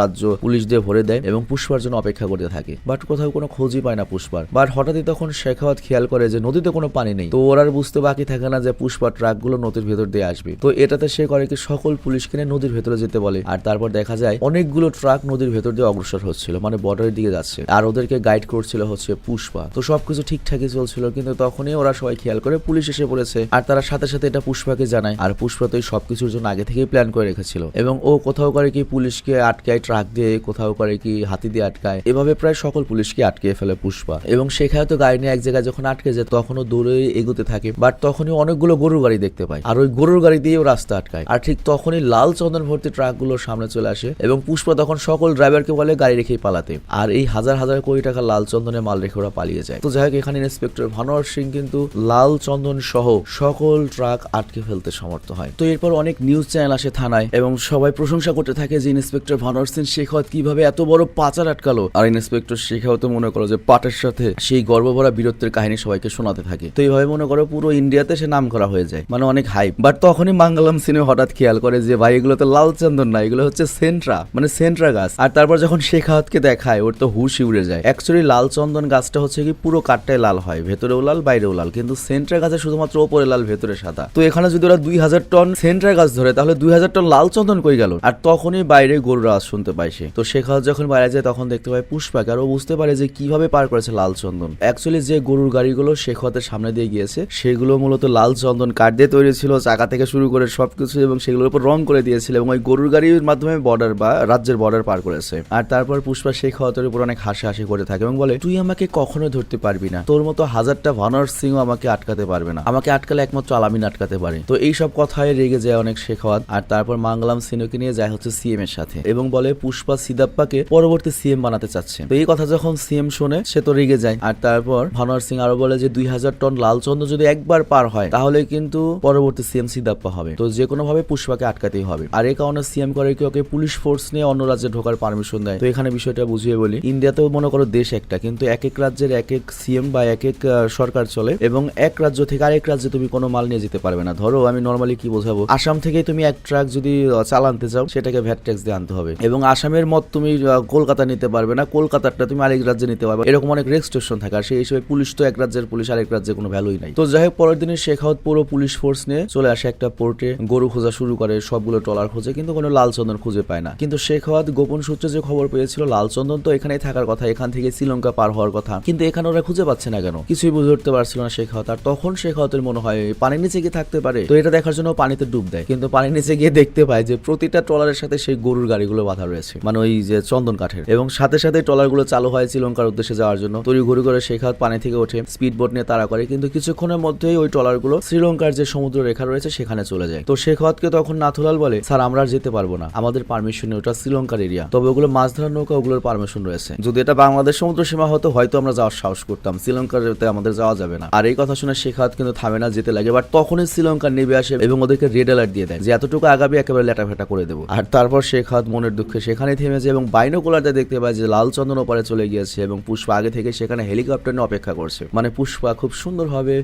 রাজ্য পুলিশ দিয়ে ভরে দেয় এবং পুষ্পার জন্য অপেক্ষা করতে থাকে। বাট কোথাও কোনো খোঁজই পায় না পুষ্পার বাট হঠাৎই তখন শেখাওয়াত খেয়াল করে যে নদীতে কোনো পানি নেই। তো ওর বুঝতে বাকি থাকে না যে পুষ্পা ট্রাকগুলো নদীর ভেতর দিয়ে আসবে। তো এটাতে সে করে কি? সকল পুলিশ কিনে নদীর ভেতরে যেতে বলে। আর তারপর দেখা যায় অনেকগুলো ট্রাক নদীর ভেতর দিয়ে অগ্রসর হচ্ছিল মানে বর্ডারের দিকে যাচ্ছে। আর ওদেরকে গাইড করছিল হচ্ছে পুষ্পা তো সবকিছু ঠিকঠাকই চলছিল, কিন্তু তখনই ওরা সবাই খেয়াল করে পুলিশ এসে পড়েছে আর তারা সাথে সাথে এটা পুষ্পাকে জানায়। আর পুষ্পা তো এই সবকিছুর জন্য আগে থেকেই প্ল্যান করে রেখেছিল। এবং ও কোথাও করে কি পুলিশকে আটকায় ট্রাক দিয়ে, কোথাও করে কি হাতি দিয়ে আটকায়, এভাবে প্রায় সকল পুলিশকে আটকে ফেলে পুষ্পা। এবং সেখানে তো গাড়ি নিয়ে এক জায়গায় যখন আটকে যায়, তখনও দৌড়ে এগোতে থাকে বাট তখনই অনেকগুলো গরুর গাড়ি দেখতে পায়। আর ওই গরুর গাড়ি দিয়েও রাস্তা আটকায়। আর ঠিক তখনই লাল চন্দন ভর্তি ট্রাকগুলো সামনে চলে আসে এবং পুষ্পা তখন সকল ড্রাইভারকে বলে গাড়ি রেখেই পালাতে। আর এই হাজার হাজার কোটি টাকা লাল চন্দনে মাল রেখে ওরা পালিয়ে যায়। তো যাই হোক, এখানে ইন্সপেক্টর ভানোয়ার সিং কিন্তু লাল চন্দন সহ সকল ট্রাক আটকে ফেলতে সমর্থ হয়। তো এরপর অনেক নিউজ চ্যানেল আসে থানায় এবং সবাই প্রশংসা করতে থাকে যে ইন্সপেক্টর ভানোয়ার সিং শেখাওয়াত কীভাবে এত বড় পাচার আটকালো। আর ইন্সপেক্টর শেখাওয়াত মনে করো যে পাটের সাথে সেই গর্বভরা বীরত্বের কাহিনী সবাইকে শোনাতে থাকে। তো এইভাবে মনে করো পুরো ইন্ডিয়াতে সে নাম করা হয়ে যায়। মানে অনেক হাইপ বাট তখনই মাঙ্গালাম সিনে হঠাৎ খেয়াল করে যে ভাই, এগুলো তো লাল চন্দন না, এগুলো হচ্ছে সেন্ট্রা মানে সেন্ট্রা গাছ। আর তারপর যখন শেখাওয়াতকে দেখায়, ওর তো হুশই উড়ে যায়। অ্যাকচুয়ালি লাল চন্দন গাছটা হচ্ছে কি পুরো কাঠটাই লাল হয় ভেতরেও লাল বাইরেও লাল কিন্তু সেন্ট্রা গাছে শুধুমাত্র ওপরে লাল, ভেতরে সাদা। তো এখানে যদি ওরা দুই হাজার টন সেন্ট্রা গাছ ধরে, তাহলে দুই হাজার টন লাল চন্দন কই গেল? আর তখনই বাইরে গরুর আওয়াজ শুনতে পায় সে। তো শেখাওয়াত যখন বাইরে যায়, তখন দেখতে পায় পুষ্পাকে আর ও বুঝতে পারে যে কীভাবে পার করেছে লাল চন্দন। অ্যাকচুয়ালি যে গরুর গাড়িগুলো শেখাওয়াতের সামনে দিয়ে গিয়েছে, সেগুলো মূলত লাল চন্দন কাঠ দিয়ে তৈরি ছিল, চাকা থেকে শুরু করে সবকিছু, এবং সেগুলোর উপর রং করে দিয়েছিল, এবং ওই গরুর গাড়ির মাধ্যমে বর্ডার বা রাজ্যের বর্ডার পার করেছে। আর তারপর পুষ্পা শেখাওয়াতের উপর অনেক হাসি হাসি করে থাকে, এবং বলে, তুই আমাকে কখনো ধরতে পারবি না। তোর মতো হাজারটা ভানর সিং আমাকে আটকাতে পারবে না। আমাকে আটকালে একমাত্র আলামিন আটকাতে পারে। তো এই সব কথায় রেগে যায় অনেক শেখাওয়াত আর তারপর মাঙ্গলাম সিনোকে নিয়ে যায় হচ্ছে সিএম এর সাথে। এবং বলে, পুষ্পা সিদাপ্পাকে পরবর্তী সিএম বানাতে চাচ্ছে। তো এই কথা যখন সিএম শোনে, সে তো রেগে যায়। আর তারপর ভানোয়ার সিং আরও বলে যে, দুই হাজার টন লাল চন্দ্র যদি একবার পার হয়, তাহলে কিন্তু পরবর্তী সিএম সিদাপ্পা হবে। তো যে কোনো ভাবে পুষ্পাকে আটকাতেই হবে। আর এই কারণে সিএম করে কি ওকে পুলিশ ফোর্স নিয়ে অন্য রাজ্যে ঢোকার পারমিশন দেয়। তো এখানে বিষয়টা বুঝিয়ে বলি, ইন্ডিয়াতেও মনে করো দেশ একটা। কিন্তু এক এক রাজ্যের এক এক সিএম বা এক এক সরকার চলে এবং এক রাজ্য থেকে আরেক রাজ্যে তুমি কোনো মাল নিয়ে যেতে পারবে না। ধরো, আমি নর্মালি কি বোঝাবো? আসাম থেকে তুমি এক ট্রাক যদি চাল আনতে চাও, সেটাকে ভ্যাট ট্যাক্স দিয়ে আনতে হবে। এবং আসামের মত তুমি কলকাতা নিতে পারবে না, কলকাতারটা তুমি আরেক রাজ্যে নিতে পারবে। এরকম অনেক রেজিস্ট্রেশন থাকে, আর সেই হিসেবে পুলিশ তো এক রাজ্যের পুলিশ, আরেক রাজ্যে কোনো ভ্যালুই নাই। তো যাই হোক, পরের দিনে শেখাওয়াত পুরো পুলিশ ফোর্স নিয়ে চলে আসে একটা পোর্টে গরু খোঁজা শুরু করে, সবগুলো ট্রলার খোঁজে, কিন্তু কোনো লাল চন্দন খুঁজে পায় না। কিন্তু শেখাওয়াত গোপন সূত্রে যে খবর পেয়েছিল লাল চন্দন তো এখানেই থাকার কথা, এখান থেকে শ্রীলঙ্কা পার হওয়ার কথা। কিন্তু এখানে ওরা খুঁজে পাচ্ছে না কেন? কিছুই বুঝে উঠতে পারছিল না শেখাওয়াত আর তখন শেখাওয়াতের মনে হয় পানির নিচে গিয়ে থাকতে পারে। তো এটা দেখার জন্য পানিতে ডুব দেয়। কিন্তু পানির নিচে গিয়ে দেখতে পায় যে প্রতিটা ট্রলারের সাথে সেই গরুর গাড়িগুলো বাধা রয়েছে। মানে ওই যে চন্দন কাঠের। এবং সাথে সাথে ট্রলারগুলো চালু হয় শ্রীলঙ্কার উদ্দেশ্যে যাওয়ার জন্য। তৈরি ঘুরি করে শেখাওয়াত পানি থেকে ওঠে স্পিড বোট নিয়ে তারা করে। কিন্তু কিছুক্ষণের মধ্যেই ওই ট্রলারগুলো শ্রীলঙ্কার যে সমুদ্র রেখা রয়েছে সেখানে চলে যায়। তো শেখাওয়াতকে তখন নাথুলাল বলে, স্যার, আমরা আর যেতে পারব না। আমাদের পারমিশন ওটা শ্রীলঙ্কার এরিয়া তবে ওগুলো মাছ ধরার নৌকা, ওগুলোর পারমিশন রয়েছে। যদি এটা বাংলাদেশ সমুদ্র সীমা হতো, হয়তো আমরা যাওয়ার সাহস করতাম। শ্রীলঙ্কার আমাদের যাওয়া যাবে না। আর এই কথা শুনে শেখাওয়াত কিন্তু থামে না, যেতে লাগে। বাট তখনই শ্রীলঙ্কার নেমে আসে এবং ওদেরকে রেড অ্যালার্ট দিয়ে দেয় যে, এতটুকু আগামী একেবারে লেটাফেটা করে দেবো। আর তারপর শেখাওয়াত মনের দুঃখে সেখানে থেমে যায় এবং বাইনোকুলারটা দেখতে পায় যে লাল চন্দন ওপারে চলে গিয়েছে এবং পুষ্পা আগে থেকে সেখানে হেলিকপ্টার নিয়ে অপেক্ষা করছে। মানে পুষ্পা খুব সুন্দরভাবে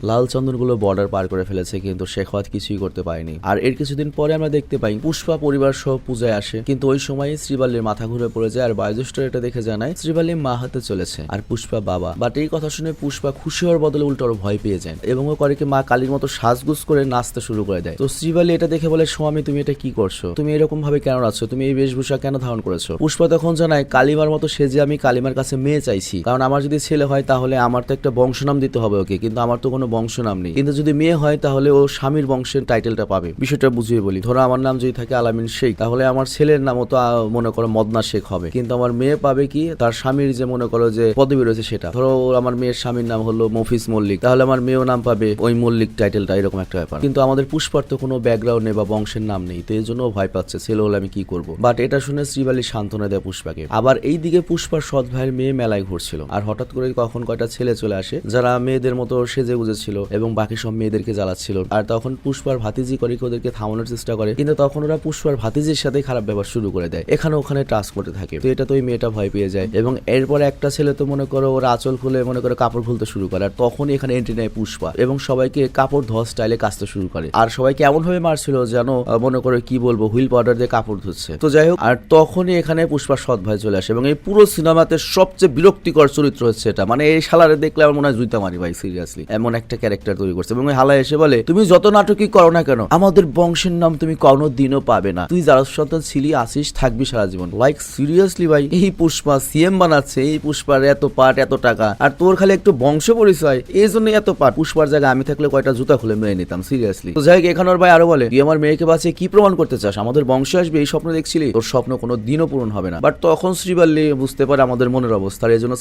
গুলো বর্ডার পার করে ফেলেছে, কিন্তু শেখাওয়াত কিছুই করতে পারেনি। আর এর কিছুদিন পরে আমরা দেখতে পাই, পুষ্পা পরিবার সহ পূজায় আসে, কিন্তু ওই সময় শ্রীবাল্লির মাথা ঘুরে পড়ে যায়। আর বায়োজেস্টার এটা দেখে জানায় শ্রীবাল্লি মা হাতে চলেছে, আর পুষ্পা বাবা। বাট এই কথা শুনে পুষ্পা খুশি হওয়ার বদলে উল্টো আরও ভয় পেয়ে যায়। এবং ও করে কি মা কালীর মতো সাজগুজ করে নাচতে শুরু করে দেয়। তো শ্রীবালি এটা দেখে বলে স্বামী তুমি এটা কি করছ? তুমি এরকম ভাবে কেন আছো তুমি এই বেশভূষা কেন ধারণ করেছ? পুষ্পা তখন জানায়, কালিমার মতো সেজে আমি কালিমার কাছে মেয়ে চাইছি। কারণ আমার যদি ছেলে হয়, তাহলে আমার তো একটা বংশনাম দিতে হবে ওকে। কিন্তু আমার তো কোনো বংশনাম নেই। কিন্তু যদি মেয়ে হয়, তাহলে ও স্বামীর বংশের টাইটেলটা পাবে। বিষয়টা বুঝিয়ে বলি, ধরো আমার নাম যদি থাকে আলামিন শেখ, তাহলে আমার ছেলের নামও তো মনে করো মদনা শেখ হবে। কিন্তু আমার মেয়ে পাবে কি? তার স্বামীর যে মনে করো যে পদবি রয়েছে সেটা। ধরো আমার মেয়ের স্বামীর নাম হলো মফিস মল্লিক। তাহলে আমার মেয়েও নাম পাবে। ওই মল্লিক টাইটেলটা এরকম একটা ব্যাপার। কিন্তু আমাদের পুষ্পার তো কোনো ব্যাকগ্রাউন্ড নেই বা বংশের নাম নেই। তো এই জন্য ভয় পাচ্ছে। ছেলে হলে আমি কি করব? বাট এটা শুনে শ্রীবালি সান্ত্বনা দেয় পুষ্পাকে। আবার এই দিকে পুষ্পার সৎ ভাইয়ের মেয়ে মেলায় ঘুরছিল। আর হঠাৎ করে কখন কয়টা ছেলে চলে আসে, যারা মেয়েদের মতো সেজে গুজেছিল এবং বাকি সব মেয়েদেরকে জ্বালাচ্ছিল। আর তখন পুষ্পার ভাতিজি করে ওদেরকে থামানোর চেষ্টা করে? কিন্তু তখন ওরা পুষ্পার ভাতিজির সাথে খারাপ ব্যবহার শুরু করে দেয়। এখানে ওখানে টাচ করতে থাকে। তো এটা তো ওই মেয়েটা ভয় পেয়ে যায়। এবং এরপরে একটা ছেলে তো মনে করো ওরা আঁচল খুলে মনে করো কাপড় খুলতে শুরু করে। আর তখন এখানে এন্ট্রি নেয় পুষ্পা এবং সবাইকে কাপড় ধোয়া স্টাইলে কাচতে শুরু করে। আর সবাইকে এমন ভাবে মারছিল যেন মনে করে কি বলব, হুইল পাউডার দিয়ে কাপড় ধুচ্ছে। তো যাই হোক, আর তখনই এখানে পুষ্পার সৎ ভাই চলে আসে এবং এই পুরো সিনেমাতে সবচেয়ে বিরক্তিকর চরিত্র হচ্ছে এটা। মানে এই শালারে দেখলে আমার মনে হয় জুইতা মারি ভাই সিরিয়াসলি এমন একটা ক্যারেক্টার তৈরি করছে এবং হালা এসে বলে, তুমি যত নাটকই করো না কেন, আমাদের বংশের নাম তুমি কোনো দিনও পাবে না। তুই যারা সন্তান ছিলি, আসিস, থাকবি সারা জীবন। লাইক সিরিয়াসলি ভাই, এই পুষ্পা সিএম বানাচ্ছে, এই পুষ্পার এত পাট, এত টাকা। আর তোর খালি একটু বংশ পরিচয় এই জন্য এত পাট। পুষ্পার জায়গায় আমি থাকলে কয়টা জুতা খুলে মেরে নিতাম সিরিয়াসলি তো যাই হোক, এখানে ভাই আরও বলে তুই আমার মেয়েকে বাঁচিয়ে কি প্রমাণ করতে চাস? আমাদের বংশে আসবে এই স্বপ্ন দেখছিলি? তোর স্বপ্ন কোনো দিনও পূরণ হবে না। বাট তখন বুঝতে পারে আমাদের মনের অবস্থা এই জন্য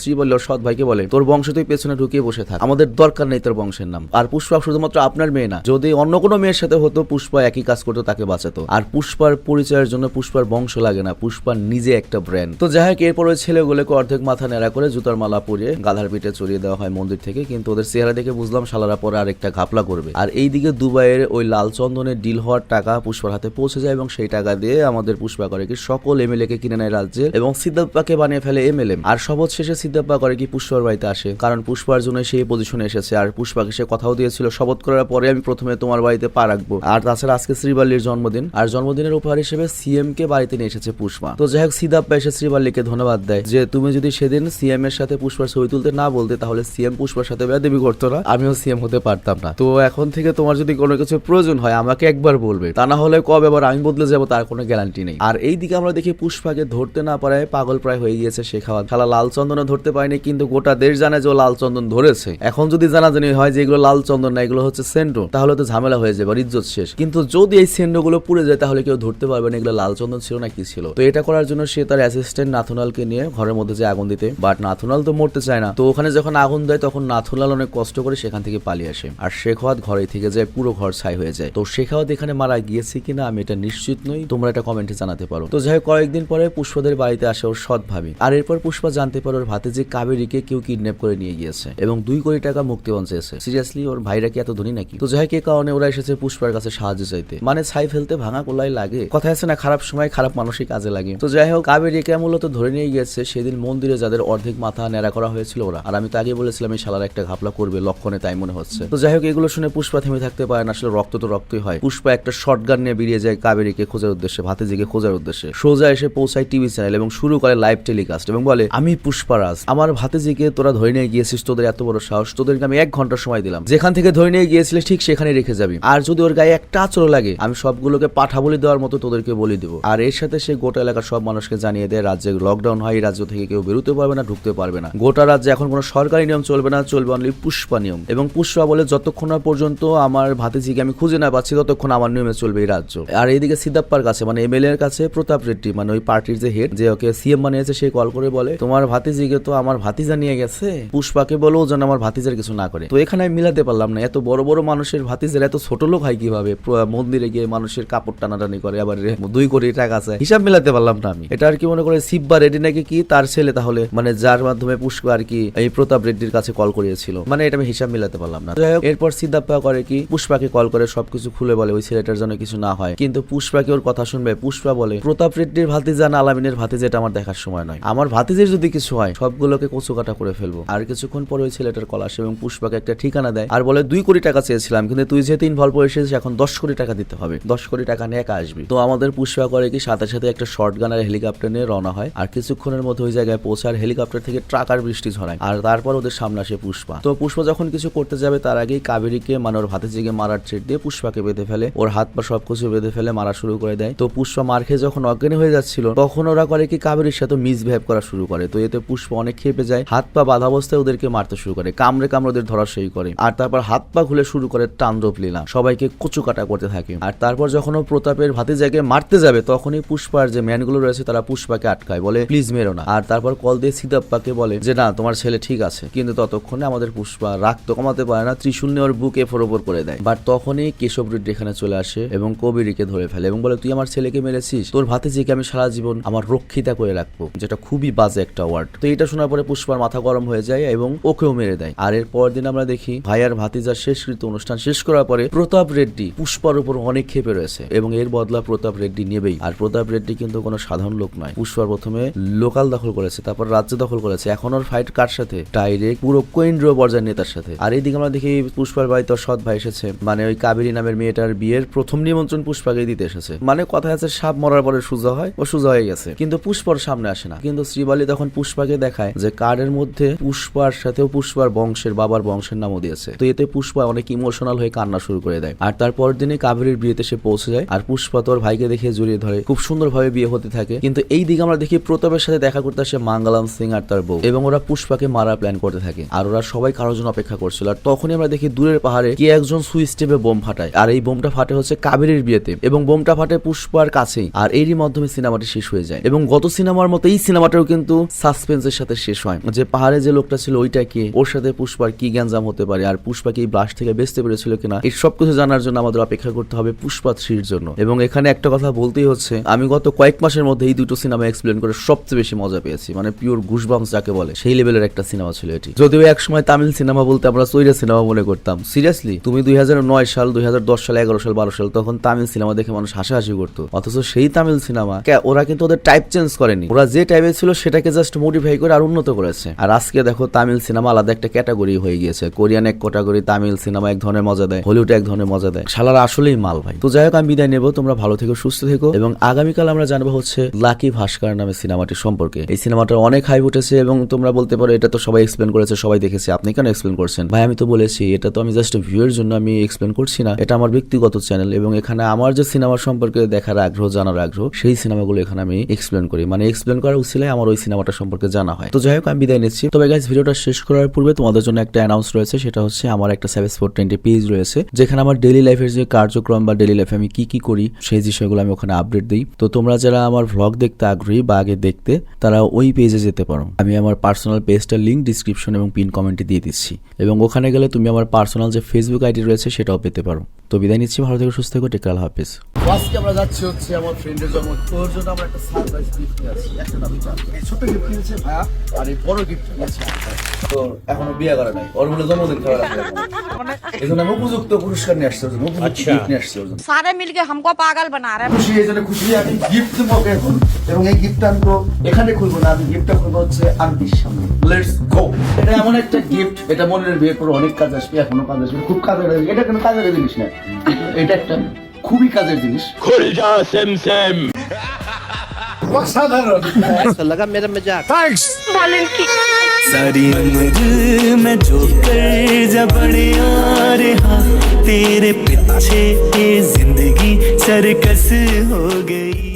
সৎ ভাইকে বলে তোর বংশ তুই পেছনে ঢুকিয়ে বসে থাক। আমাদের দরকার নেই তোর বংশের নাম। আর পুষ্পা শুধুমাত্র আপনার মেয়ে না যদি অন্য কোনো মেয়ের সাথে হতো পুষ্পা একই কাজ করতো তাকে বাঁচাতো। আর পুষ্পার পরিচয়ের জন্য পুষ্পার বংশ লাগে না পুষ্পার নিজে একটা ব্র্যান্ড তো যাই হোক এরপর ছেলেগুলোকে অর্ধেক মাথা নেড়া করে জুতার মালা পরিয়ে গাধার পিঠে চড়িয়ে দেওয়া হয় মন্দির থেকে কিন্তু ওদের চেহারা দেখে বুঝলাম শালারা পরে আরেকটা ঘাপলা করবে। আর এইদিকে দুবাইয়ের ওই লাল চন্দনের ডিল হওয়ার টাকা পুষ্পার হাতে পৌঁছে যায় এবং সেই টাকা দিয়ে আমাদের পুষ্পা করে কি সকল এমএলএ কে কিনে নেয় রাজ্যের এবং সিদ্ধাপ্পাকে বানিয়ে ফেলে এমএলএ আর সবজ শেষে সিদ্ধাপ্পা করে কি পুষ্পার বাড়িতে আসে। কারণ পুষ্পার জন্য সেই পজিশনে এসেছে আর পুষ্পাকে সে কথাও দিয়েছিল, শপথ করার পরে আমি প্রথমে তোমার বাড়িতে পা রাখব। আর তাছাড়া আজকে শ্রীবাল্লির জন্মদিন। আর জন্মদিনের উপহার হিসেবে সিএম কে বাড়িতে নিয়ে এসেছে পুষ্পা। তো যাই হোক সিদ্ধাপ্পা এসে শ্রীবাল্লিকে ধন্যবাদ দেয় যে, তুমি যদি সেদিন সিএম এর সাথে পুষ্পার ছবি তুলতে না বলতে, তাহলে সিএম পুষ্পার সাথে বেয়াদেবি করতো না, আমিও সিএম হতে পারতাম না। তো এখন থেকে তোমার যদি কোনো কিছু প্রয়োজন হয়, আমাকে একবার বলবে। তা না হলে কবে আবার আমি বদলে যাব তার কোনো গ্যারান্টি নেই। আর এই দিকে আমরা দেখি পুষ্পাকে ধরতে না পারায় পাগল প্রায় হয়ে গিয়েছে শেখাওয়াত খেলা লাল চন্দনে ধরতে পারেনি, কিন্তু গোটা দেশ জানে যে ও লাল চন্দন ধরেছে। এখন যদি জানাজানি হয় যে এগুলো লাল চন্দন না, এগুলো হচ্ছে সেন্টো তাহলে তো ঝামেলা হয়ে যাবে ইজ্জত শেষ। কিন্তু যদি এই সেন্টো গুলো পুড়ে যায়, তাহলে কেউ ধরতে পারবে না এগুলো লাল চন্দন ছিল না কি ছিল। তো এটা করার জন্য সে তার অ্যাসিস্ট্যান্ট নাথুনালকে নিয়ে ঘরের মধ্যে যে আগুন দিতে বাট নাথুনাল তো মরতে চায় না। তো ওখানে যখন আগুন দেয়, তখন নাথুনাল অনেক কষ্ট করে সেখান থেকে পালিয়ে আসে। আর শেখাওয়াত ঘরে থেকে যায় পুরো ঘর ছাই হয়ে যায়। তো শেখাওয়াত এখানে মারা গিয়েছে কিনা আমি এটা নিশ্চিত নই। তোমরা এটা কমেন্টে জানাতে পারো। তো যাই কয়েকদিন পরে পুষ্পদের বাড়িতে আসে ওর সৎ ভাবি। আর এরপর পুষ্পা জানতে পারে ওর ভাতে যে কাবেরীকে কেউ কিডন্যাপ করে নিয়ে গিয়েছে এবং দুই কোটি টাকা মুক্তিপণ চেয়েছে। সিরিয়াসলি ওর ভাইরা কি এত ধনী নাকি? তো যাই হোক, এ কারণে ওরা এসেছে পুষ্পার কাছে সাহায্য চাইতে। মানে ছাই ফেলতে ভাঙা কোলাই লাগে। কথা আছে না খারাপ সময় খারাপ মানসিক কাজে লাগে। তো যাই হোক কাবেরীকে মূলত ধরে নিয়ে গিয়েছে সেদিন মন্দিরে যাদের অর্ধেক মাথা নেড়া করা হয়েছিল ওরা। আর আমি তো আগে বলেছিলাম এই শালার একটা ঘাপলা করবে, লক্ষণে তাই মনে হচ্ছে। তো যাই হোক, এগুলো শুনে পুষ্পা থেমে থাকতে পারে না, আসলে রক্ত তো রক্তই হয়। পুষ্পা একটা শর্ট গান নিয়ে বেরিয়ে যায় কাবেরীকে খোঁজার উদ্দেশ্যে, ভাতিজিকে খোঁজার উদ্দেশ্যে। সোজা এসে পৌঁছায় টিভি চ্যানেল এবং শুরু করে লাইভ টেলিকাস্ট এবং বলে, আমি পুষ্পারাজ আমার ভাতিজিকে তোরা ধরে নিয়ে গিয়েছিস, তোদের এত বড় সাহস, তোদেরকে আমি এক ঘণ্টা সময় দিলাম। যেখান থেকে ধরে নিয়ে গিয়েছিলিস, ঠিক সেখানে রেখে যাবি। আর যদি ওর গায়ে একটা আচরণ লাগে, আমি সবগুলোকে পাঠা বলি দেওয়ার মতো তোদেরকে বলে দিব। আর এর সাথে সে গোটা এলাকার সব মানুষকে জানিয়ে দেয়, রাজ্যে লকডাউন হয়, এই রাজ্য থেকে কেউ বেরোতে পারবে না, ঢুকতে পারবে না। গোটা রাজ্যে এখন কোনো সরকারি নিয়ম চলবে না, চলবে অনলি পুষ্পা নিয়ম। এবং পুষ্পা বলে, যতক্ষণ না পর্যন্ত আমার ভাতিজিকে আমি খুঁজে না পাচ্ছি, ততক্ষণ আমার নিয়মে চলবে এই রাজ্য। আর এইদিকে সিদ্ধাপ্পার কাছে মানে এমএলএ এর কাছে, প্রতাপ রেড্ডি মানে ওই পার্টির যে হেড যে ওকে সিএম বানিয়েছে, সে কল করে বলে, তোমার ভাতিজিকে তো আমার ভাতিজা নিয়ে গেছে। পুষ্পাকে বলো যেন আমার ভাতিজার কিছু না করে। তো এখানে আমি মিলাতে পারলাম না, এত বড় বড় মানুষের ভাতিজের, এত ছোট লোক হয় কীভাবে? মন্দিরে গিয়ে মানুষের কাপড় টানাটানি করে, আবার দুই কোটি টাকা আছে। হিসাব মিলাতে পারলাম না আমি। এটা আর কি মনে করে শিববা রেডি নাকি কি? তার ছেলে তাহলে মানে যার মাধ্যমে পুষ্পা আর কি এই প্রতাপ রেড্ডির কাছে কল করিয়েছিল মানে এটা আমি হিসাব মিলাতে পারলাম না। যাই হোক, এরপর সিদ্ধাপ্পা করে কি, পুষ্পাকে কল করে সবকিছু খুলে বলে, ওই ছেলেটার জন্য কিছু না হয়। কিন্তু পুষ্পাকে ওর কথা শুনবে। পুষ্পা বলে, প্রতাপ রেড্ডির ভাতিজা না আলামিনের ভাতিজা আমার দেখার সময় নয়। আমার ভাতিজের যদি কিছু হয়, সবগুলোকে কচু কাটা করে ফেলব। আর কিছুক্ষণ পরে ওই ছেলেটার কল আসে এবং পুষ্পাকে একটা ঠিকানা দেয় আর বলে, দুই কোটি টাকা চেয়েছিলাম, কিন্তু তুই যেহেতু ইনভলভ হয়ে এসেছিস, এখন দশ কোটি টাকা দিতে হবে। দশ কোটি টাকা নিয়ে একা আসবি। তো আমাদের পুষ্পা করে কি, সাথে সাথে একটা শর্ট গান আর হেলিকপ্টার নিয়ে রওনা হয়। আর কিছুক্ষণের মধ্যে ওই জায়গায় পৌঁছার হেলিকপ্টার থেকে ট্রাক আর বৃষ্টি ঝরায়। আর তারপর ওদের সামনে আসে পুষ্পা। পুষ্পা। তো পুষ্পা যখন কিছু করতে যাবে, তার আগেই কাবেরীকে মানে ওর ভাতে জিগে মারার ট্রেট দিয়ে পুষ্পাকে বেঁধে ফেলে। ওর হাত পা সবকিছু বেঁধে ফেলে মারা শুরু করে দেয়। তো পুষ্পা মার খেয়ে যখন অজ্ঞানী হয়ে যাচ্ছিল, তখন ওরা করে কি কাবেরীর সাথে মিসবিহেভ করা শুরু করে। তো এতে পুষ্পা অনেক খেপে যায়, হাত পা বাধা অবস্থায় ওদেরকে মারতে শুরু করে। কামড়ে কামড়ে ওদের ধরাশয়ী করে। আর তারপর হাত পা খুলে শুরু করে তাণ্ডব লীলা সবাইকে কচু কাটা করতে থাকে। আর তারপর যখন ও প্রতাপের ভাতে জায়গায় মারতে যাবে, তখনই পুষ্পার যে ম্যানগুলো রয়েছে, তারা পুষ্পাকে আটকায়। বলে, প্লিজ মেরো না। আর তারপর কল দিয়ে সিদাপ্পাকে বলে যে, না, তোমার ছেলে ঠিক আছে। কিন্তু ততক্ষণে আমাদের পুষ্পা, রাগ তো কমাতে পারে না, ত্রিশূল নিয়ে ওর বুক ওপর করে দেয়। বাট তখনই কেশব রেড্ডি এখানে চলে আসে এবং কবিরীকে ধরে ফেলে এবং বলে, তুই আমার ছেলেকে মেরেছিস? তোর ভাতে যে আমি সারা জীবন আমার রক্ষিতা করে রাখব। যেটা খুবই বাজে একটা ওয়ার্ড। তো এটা শোনার পরে পুষ্পার মাথা গরম হয়ে যায় এবং ওকেও মেরে দেয়। আর এর পরের দিন আমরা দেখি ভাইয়ার ভাতিজার শেষকৃত অনুষ্ঠান শেষ করার পরে প্রতাপ রেড্ডি পুষ্পার উপর অনেক ক্ষেপে রয়েছে এবং এর বদলা প্রতাপ রেড্ডি নেবেই। আর প্রতাপ রেড্ডি কিন্তু কোনো সাধারণ লোক নয়। পুষ্পার প্রথমে লোকাল দখল করেছে, তারপর রাজ্য দখল করেছে। এখন ওর ফাইট কার সাথে? ডাইরেক্ট পুরো কেন্দ্রীয় পর্যায়ের নেতার সাথে। আর এইদিকে আমরা দেখি পুষ্পার বাড়ি তোর সৎ ভাই এসেছে। মানে ওই কাবেরী নামের মেয়েটার বিয়ের প্রথম নিমন্ত্রণ পুষ্পাকে দিতে এসেছে। মানে কথা আছে, সাপ মরার পরে সুজা হয় ও সুজা হয়ে গেছে। কিন্তু পুষ্পার সামনে আসে না। কিন্তু শ্রীবালি তখন পুষ্পাকে দেখায় যে কার্ডের মধ্যে পুষ্পার সাথেও পুষ্পার বংশের বাবার বংশের নামও দিয়েছে। তো এতে পুষ্পা অনেক ইমোশনাল হয়ে কান্না শুরু করে দেয়। আর তারপর দিনে কাবেরীর বিয়েতে সে পৌঁছে যায়। আর পুষ্পা তোর ভাইকে দেখে জড়িয়ে ধরে। খুব সুন্দরভাবে বিয়ে হতে থাকে। কিন্তু এই দিকে আমরা দেখি প্রতাপের সাথে দেখা করতে আসে মাঙ্গালাম সিং আর তার বউ। এবং ওরা পুষ্পাকে মারা প্ল্যান করতে থাকে। আর ওরা সবাই কারোর জন্য অপেক্ষা করছিল। আর তখনই আমরা দেখি দূরের পাহাড়ে কে একজন সুইচ টেপে বোম ফাটায়। আর এই বোমটা ফাটে হচ্ছে কাবেরীর বিয়েতে এবং বোমটা ফাটে পুষ্পার কাছেই। আর এরই মাধ্যমে সিনেমাটি শেষ হয়ে যায়। এবং গত সিনেমার মতো এই সিনেমাটাও কিন্তু সাসপেন্সের সাথে শেষ হয়। যে পাহাড়ে যে লোকটা ছিল ওইটা কে? ওর সাথে পুষ্পার কি গ্যাঞ্জাম হতে পারে? আর পুষ্পা কি ব্লাশ থেকে বেঁচতে পেরেছিল কিনা? এই সব কিছু জানার জন্য আমাদের অপেক্ষা করতে হবে পুষ্পা থ্রির জন্য। এবং এখানে একটা কথা বলতেই হচ্ছে, আমি গত কয়েক মাসের মধ্যে এই দুটো সিনেমা এক্সপ্লেন করে সবচেয়ে বেশি মজা পেয়েছি। মানে পিওর গুশবামস যাকে বলে, সেই লেভেলের একটা সিনেমা ছিল এটি। যদিও এক সময় তামিল সিনেমা বলতে আমরা সৈরা সিনেমা মনে করতাম। সিরিয়াসলি তুমি দুই হাজার নয় সাল, দুই হাজার দশ সাল, এগারো সাল, বারো সাল তখন তামিল সিনেমা দেখে মানুষ হাসাহাসি করতো। অথচ সেই তামিল সিনেমা ওরা কিন্তু ওদের টাইপ চেঞ্জ করেনি। ওরা যে টাইপে ছিল সেটাকে জাস্ট মডিফাই করে আর উন্নত করেছে। আর আজকে দেখো তামিল সিনেমা আলাদা একটা ক্যাটাগরি হয়ে গিয়েছে। কোরিয়ান এক ক্যাটাগরি তামিল সিনেমা এক ধরনের মজা দেয়। হলিউড এক ধরনের মজা দেয়। শালারা আসলেই মাল ভাই। তো যাই হোক, আমি বিদায় নেব। তোমরা ভালো থেকো, সুস্থ থেকো। এবং আগামীকাল আমরা জানব হচ্ছে লাকি ভাস্কর নামে সিনেমাটি সম্পর্কে। এই সিনেমাটা অনেক হাইপ উঠেছে এবং তোমরা বলতে পারো এটা তো সবাই এক্সপ্লেন করেছে, সবাই দেখেছে। আপনি কেন এক্সপ্লেন করছেন? ভাই, আমি তো বলেছি, এটা তো আমি জাস্ট ভিউয়ের জন্য আমি এক্সপ্লেন করছি না। এটা আমার ব্যক্তিগত চ্যানেল এবং এখানে আমার যে সিনেমা সম্পর্কে দেখার আগ্রহ, জানার আগ্রহ, সেই সিনেমাগুলো এখানে আমি এক্সপ্লেন করি। মানে এক্সপ্লেন করার উচিলায় আমার ওই সিনেমাটা সম্পর্কে জানা হয়। তো যাই হোক, আমি বিদায় নিচ্ছি। তবে গাইজ ভিডিওটা শেষ করার পূর্বে তোমাদের জন্য একটা অ্যানাউন্স রয়েছে, সেটা হচ্ছে আমার একটা সেভেন ফোর টোয়েন্টি পেজ রয়েছে, যেখানে আমার ডেলি লাইফের যে কার্যক্রম বা ডেলি লাইফে আমি কি কি করি, সেই বিষয়গুলো আমি ওখানে আপডেট দিই। তো তোমরা যারা আমার ভ্লগ দেখতে আগ্রহী বা আগে দেখতে, তারা ওই পেজে যেতে পারো। আমি আমার পার্সোনাল পেজটার লিঙ্ক ডিসক্রিপশন এবং পিন কমেন্টে আইডি দিয়ে দিচ্ছি। এবং ওখানে গেলে তুমি আমার পার্সোনাল যে ফেসবুক আইডি রয়েছে সেটাও পেতে পারো। তো বিদায় নিচ্ছি ভালো থেকে সুস্থ থেকে টেকাল হাফিজ। আজকে আমরা যাচ্ছি হচ্ছে আমার ফ্রেন্ডের তোর জন্য আমরা একটা সারপ্রাইজ গিফট নিয়ে একটা দামি ছোট গিফট নিয়েছে ভাইয়া আর এই বড় গিফট নিয়েছে তো এখনও বিয়ে করা নাই। ওর বলে জন্মদিন মানে- আমি উপযুক্ত পুরস্কার নিয়ে আসছি জন্য। উপযুক্ত আচ্ছা। গিফট নিয়ে আসছি জন্য। সারে মিলকে পাগল বানা রে। খুশি খুশি। আমি গিফট এখন। এবং এই গিফট আনব এখানে খুলবো না আমি গিফটটা খুলবো হচ্ছে আন্টির সামনে। লেটস গো এটা এমন একটা গিফট এটা মনের বিয়ে করে অনেক কাজ আসবে এখনো কাজ আসবে খুব কাজের এটা কোনো কাজের জিনিস না এটা একটা খুবই কাজের জিনিস खुल जा सिम सिम অসাধারণ लगा मेरा मजाक सारी उम्र मैं जो कर जबड़े आ रहा तेरे पीछे ये जिंदगी सरकस हो गई